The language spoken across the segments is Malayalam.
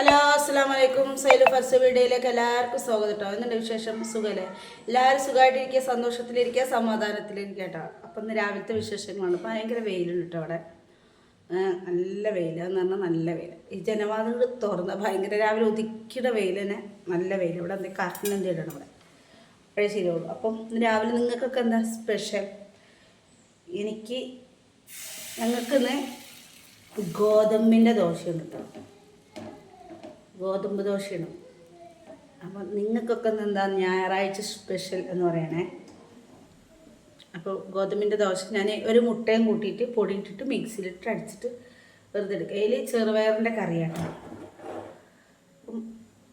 ഹലോ അസ്സാം വലൈക്കും സൈലു ഫർസ് വീഡിയോയിലേക്ക് എല്ലാവർക്കും സ്വാഗതം കേട്ടോ എന്നുണ്ട് വിശേഷം? സുഖമല്ലേ എല്ലാവരും സുഖമായിട്ടിരിക്കുക സന്തോഷത്തിലിരിക്കുക സമാധാനത്തിലിരിക്കുക കേട്ടോ. അപ്പം ഇന്ന് രാവിലത്തെ വിശേഷങ്ങളാണ്. ഭയങ്കര വെയിലുണ്ട് കേട്ടോ അവിടെ. നല്ല വെയിൽ എന്ന് പറഞ്ഞാൽ നല്ല വെയിൽ ഈ ജനവാദങ്ങൾ തുറന്ന ഭയങ്കര രാവിലെ ഒതുക്കിയ വെയിൽ തന്നെ നല്ല വെയിൽ ഇവിടെ എന്തെങ്കിലും കറക്റ്റ് എന്ത് ഇടണം ഇവിടെ. അപ്പോഴേ ശരിയുള്ളൂ അപ്പം രാവിലെ നിങ്ങൾക്കൊക്കെ എന്താ സ്പെഷ്യൽ? എനിക്ക് ഞങ്ങൾക്കിന്ന് ഗോതമ്പിന്റെ ദോശയുണ്ട് കേട്ടോ ഗോതമ്പ് ദോശയാണ് അപ്പം നിങ്ങൾക്കൊക്കെ എന്താ ഞായറാഴ്ച സ്പെഷ്യൽ എന്ന് പറയണേ. അപ്പോൾ ഗോതമ്പിന്റെ ദോശ ഞാൻ ഒരു മുട്ടയും കൂട്ടിയിട്ട് പൊടിയിട്ടിട്ട് മിക്സിയിലിട്ട് അടിച്ചിട്ട് വെറുതെ എടുക്കുക അതിൽ ചെറുപയറിന്റെ കറിയാണ്. അപ്പം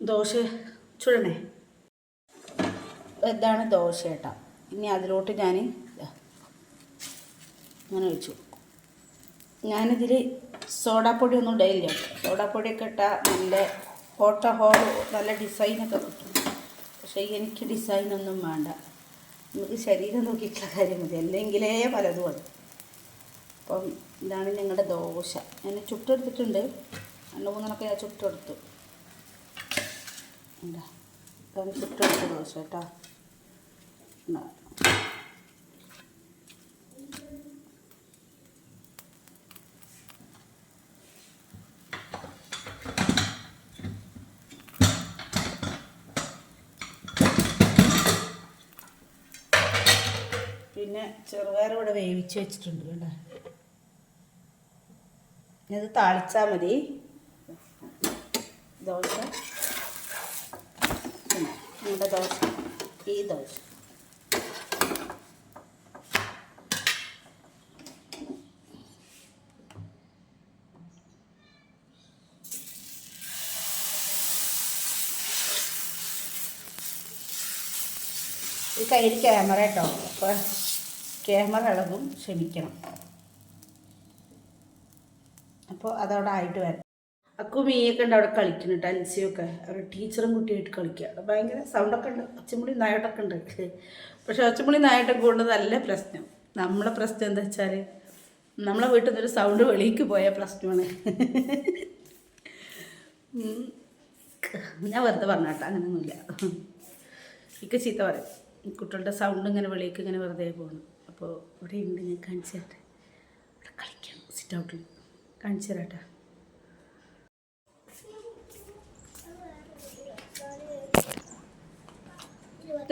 ദോശ ചുടണേ. ഇതാണ് ദോശ കേട്ടോ ഇനി അതിലോട്ട് ഞാൻ അങ്ങനെ ഒഴിച്ചു ഞാനിതിൽ സോഡാപ്പൊടി ഒന്നും ഇടയില്ല സോഡാപ്പൊടിയൊക്കെ ഇട്ടാൽ നല്ല ഹോട്ട ഹോൾ നല്ല ഡിസൈനൊക്കെ കിട്ടും. പക്ഷേ എനിക്ക് ഡിസൈനൊന്നും വേണ്ട. നമുക്ക് ശരീരം നോക്കിയിട്ടുള്ള കാര്യം മതി. അല്ലെങ്കിലേ പലതും അത് അപ്പം ഇതാണ് ഞങ്ങളുടെ ദോശ. ഞാൻ ചുട്ടെടുത്തിട്ടുണ്ട്. രണ്ട് മൂന്നെണ്ണൊക്കെ ഞാൻ ചുട്ടെടുത്തു. എന്താ? ഇതാണ് ചുട്ടെടുത്ത ദോശ കേട്ടോ. പിന്നെ ചെറുപയർ ഇവിടെ വേവിച്ച് വെച്ചിട്ടുണ്ട് കേട്ടോ. ഇത് താളിച്ചാൽ മതി. ദോശ. നമ്മുടെ ദോശ. ഈ ദോശ. ഈ കയ്യിൽ ക്യാമറ കേട്ടോ. അപ്പോൾ ക്യാമറ ഇളകും ക്ഷമിക്കണം. അപ്പോൾ അതവിടെ ആയിട്ട് വരാം അക്കു മീയൊക്കെ ഉണ്ട് അവിടെ കളിക്കുന്നുണ്ട് അൻസിയൊക്കെ. അവിടെ ടീച്ചറും കുട്ടിയായിട്ട് കളിക്കുക. അവിടെ ഭയങ്കര സൗണ്ടൊക്കെ ഉണ്ട്. ഒച്ചമുളി നായട്ടൊക്കെ ഉണ്ട്. പക്ഷെ ഒച്ചമുളി നായട്ടൊക്കെ കൊണ്ട് നല്ല പ്രശ്നം. നമ്മളെ പ്രശ്നം എന്താ വെച്ചാൽ നമ്മളെ വീട്ടിൽ നിന്നൊരു സൗണ്ട് വെളിക്ക് പോയ പ്രശ്നമാണ്. ഞാൻ വെറുതെ പറഞ്ഞാട്ടോ അങ്ങനെയൊന്നുമില്ല എനിക്ക് ചീത്ത പറയും. കുട്ടികളുടെ സൗണ്ട് ഇങ്ങനെ വെളിയേക്ക് ഇങ്ങനെ വെറുതെ പോകണം അപ്പോൾ ഇവിടെ ഉണ്ട് ഞാൻ കാണിച്ചു തരട്ടെ. ഇവിടെ കളിക്കാം. സിറ്റ് ഔട്ടിൽ കാണിച്ചു തരാട്ടെ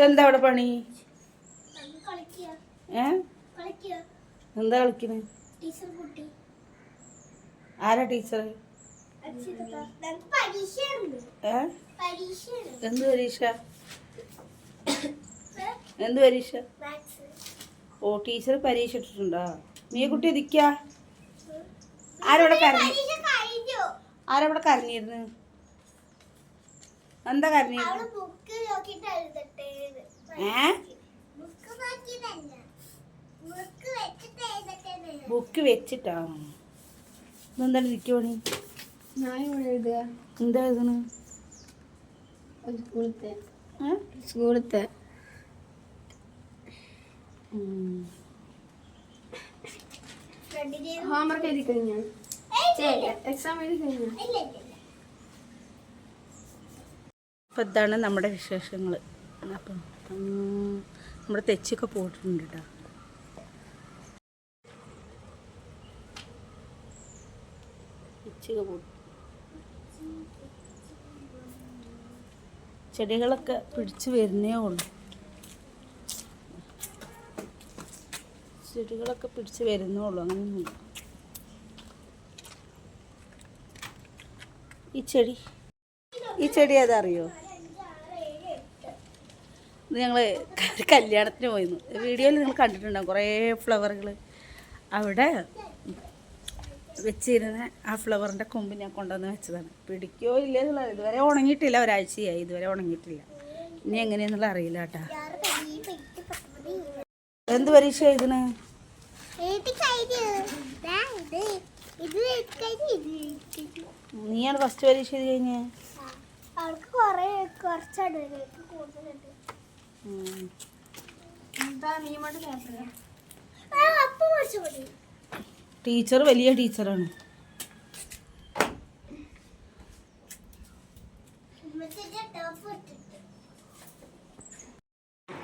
എന്താ അവിടെ പണി? ഏ? എന്താ കളിക്കണേ? ആരാ ടീച്ചർ എന്ത് പരീക്ഷ? എന്ത് പരീക്ഷ? ഓ ടീച്ചർ പരീക്ഷ ഇട്ടിട്ടുണ്ടോ? നീ കുട്ടി ഇരിക്ക ആരവിടെ കരഞ്ഞു? ആരവിടെ കരഞ്ഞിരുന്നു? എന്താ കരഞ്ഞിരുന്നു? ബുക്ക് നോക്കിട്ട് എഴുതട്ടെ ഏ? ബുക്ക് വെച്ചിട്ട് എഴുതട്ടെ ബുക്ക് വെച്ചിട്ടാ? ഇതെന്താണ് ഇരിക്കുവാണി? എന്താ എഴുതണ? സ്കൂളത്തെ? സ്കൂളത്തെ. ഹോംവർക്ക് എഴുതി കഴിഞ്ഞാ? എക്സാം എഴുതി കഴിഞ്ഞാ? അപ്പം ഇതാണ് നമ്മുടെ വിശേഷങ്ങൾ അപ്പം നമ്മുടെ തെച്ചൊക്കെ പോയിട്ടുണ്ട് കേട്ടോ തെച്ചൊക്കെ പോയി ചെടികളൊക്കെ പിടിച്ചു വരുന്നേ ഉള്ളൂ. ചെടികളൊക്കെ പിടിച്ച് വരുന്നുള്ളൂ അങ്ങനെയൊന്നുമില്ല. ഈ ചെടി ഈ ചെടി ഏതറിയോ ഇത് ഞങ്ങൾ കല്യാണത്തിന് പോയിരുന്നു. വീഡിയോയിൽ നിങ്ങൾ കണ്ടിട്ടുണ്ടാകും കുറേ ഫ്ലവറുകൾ അവിടെ വെച്ചിരുന്ന ആ ഫ്ലവറിന്റെ കൊമ്പ് ഞാൻ കൊണ്ടുവന്ന് വെച്ചതാണ്. പിടിക്കോ ഇല്ല എന്നുള്ളത് ഇതുവരെ ഉണങ്ങിയിട്ടില്ല ഒരാഴ്ചയായി. ഇതുവരെ ഉണങ്ങിയിട്ടില്ല. ഇനി എങ്ങനെയെന്നുള്ള അറിയില്ല കേട്ടാ. എന്ത് പരീക്ഷ എഴുതണേ? നീയാണ് ഫസ്റ്റ് പരീക്ഷ എഴുതി കഴിഞ്ഞേ? അവർക്ക് കൊറേ കുറച്ചാണ് കൂടുതലുണ്ട് ടീച്ചർ വലിയ ടീച്ചറാണ്.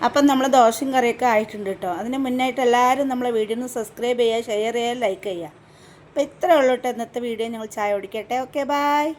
അപ്പം നമ്മൾ ദോശയും കറിയൊക്കെ ആയിട്ടുണ്ട് കേട്ടോ. അതിന് മുന്നായിട്ട് എല്ലാവരും നമ്മളെ വീഡിയോ ഒന്ന് സബ്സ്ക്രൈബ് ചെയ്യുക ഷെയർ ചെയ്യുക ലൈക്ക് ചെയ്യുക. അപ്പോൾ ഇത്രയേ ഉള്ളൂ കേട്ടോ ഇന്നത്തെ വീഡിയോ ഞങ്ങൾ ചായ കുടിക്കട്ടെ. Okay bye